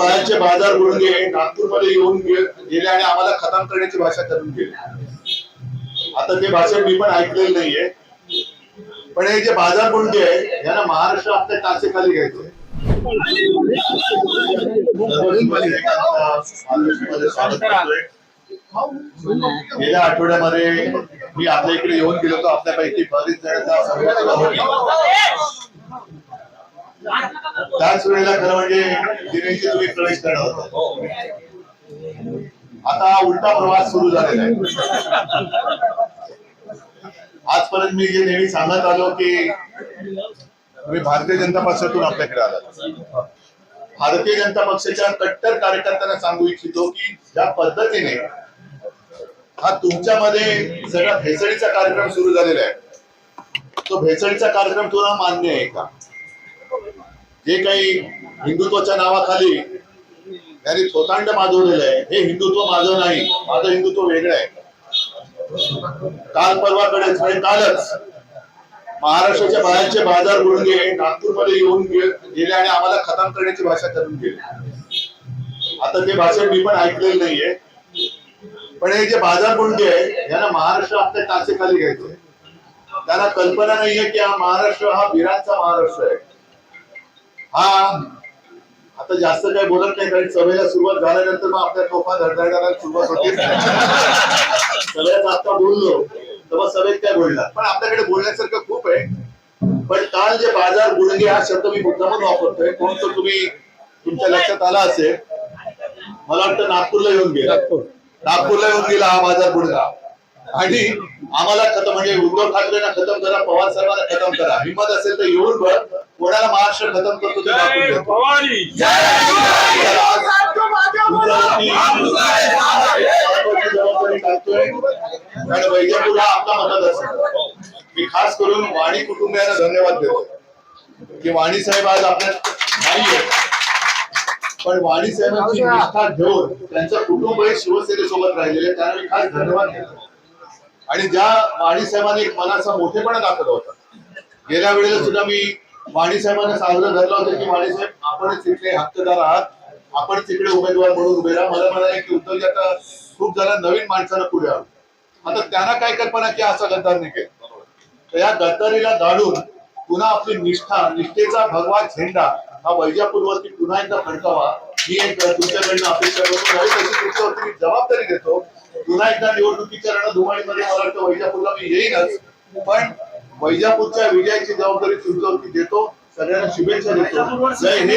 बाहेरचे बाजार गुडगे नागपूरमध्ये येऊन गेले आणि आम्हाला खतम करण्याची भाषा करून गेली. आता ते भाषण मी पण ऐकलेलं नाहीये. पण हे जे बाजार गुडगे आहे यांना महाराष्ट्र आपल्या टाचेखाली घ्यायचे गेल्या आठवड्यामध्ये मी आपल्या इकडे येऊन गेलो होतो आपल्यापैकी बरीच जणांचा त्याच वेळेला खरं म्हणजे दिनेशजी तुम्ही प्रवेश करणार होता. आता हा उलटा प्रवास सुरू झालेला आहे. आजपर्यंत मी जे नेहमी सांगत आलो की तुम्ही भारतीय जनता पक्षातून आपल्याकडे आलात. भारतीय जनता पक्षाच्या कट्टर कार्यकर्त्यांना सांगू इच्छितो की ज्या पद्धतीने हा तुमच्यामध्ये सगळा भेसळीचा कार्यक्रम सुरू झालेला आहे. तो भेसळीचा कार्यक्रम तुला मान्य आहे का? जे काही हिंदुत्वाच्या नावाखाली त्यांनी थोतांड माजवलेलं आहे हे हिंदुत्व माझं नाही माझं हिंदुत्व वेगळं आहे. काल परवाकडेच म्हणजे कालच महाराष्ट्राच्या बाहेरचे बाजार गुडगे नागपूरमध्ये येऊन गेले आणि आम्हाला खतम करण्याची भाषा करून गेले. आता ते भाषण मी पण ऐकलेलं नाहीये. पण हे जे बाजार गुडगे आहे यांना महाराष्ट्र आपल्या टाचेखाली घ्यायचे त्यांना कल्पना नाहीये की हा महाराष्ट्र हा वीरांचा महाराष्ट्र आहे. हा. आता जास्त काही बोलत नाही कारण सभेला सुरुवात झाल्यानंतर मग आपल्या तोफा धडधडायला सुरुवात होते. सगळ्यात आता बोललो तर मग सभेत काय बोलणार? पण आपल्याकडे बोलण्यासारखं खूप आहे. पण काल जे बाजार गुडगे हा शब्द मी मुद्दामून वापरतोय. कोण तो तुम्ही तुमच्या लक्षात आला असेल. मला वाटतं नागपूरला येऊन गेला. नागपूरला येऊन गेला हा बाजार गुडगा आणि आम्हाला खतम म्हणजे उद्धव ठाकरेंना खतम करा पवार साहेबांना खतम करा. हिंमत असेल तर येऊन बघ. कोणाला महाराष्ट्र खतम करतो ते वैजापूर हा आपला मतदारसंघ मी खास करून वाणी कुटुंबियांना धन्यवाद देतो. की वाणी साहेब आज आपल्यात नाहीये पण वाणी साहेबांची निष्ठा घेऊन त्यांचं कुटुंबही शिवसेनेसोबत राहिलेले त्यांना मी खास धन्यवाद देतो. आणि ज्या वाणी साहेबांनी एक मनाचा मोठेपणा दाखवला होता गेल्या वेळेला सुद्धा मी वाणी साहेबांना साजरं धरलं होतं की वाणी साहेब आपणच इथले हक्कदार आहात आपण तिकडे उमेदवार म्हणून उभे राहा. मला म्हणाले की उद्धवजी आता खूप जरा नवीन माणसाला पुढे आलो. आता त्यांना काय कल्पना की असा गद्दार निघेल? तर या गद्दारीला धाडून पुन्हा आपली निष्ठा निष्ठेचा भगवा झेंडा हा वैजापूरवरती पुन्हा एकदा फडकावा. ही एक तुमच्याकडनं अपेक्षा करतो. नाही तशी तुमच्यावरती मी जबाबदारी देतो पुन्हा एकदा निवडणुकीच्या रणधुमाळीमध्ये मला वाटतं वैजापूरला मी येईनच. पण वैजापूरच्या विजयाची जबाबदारी तुमच्यावरती देतो सगळ्यांना शुभेच्छा देतो. जय हिंद.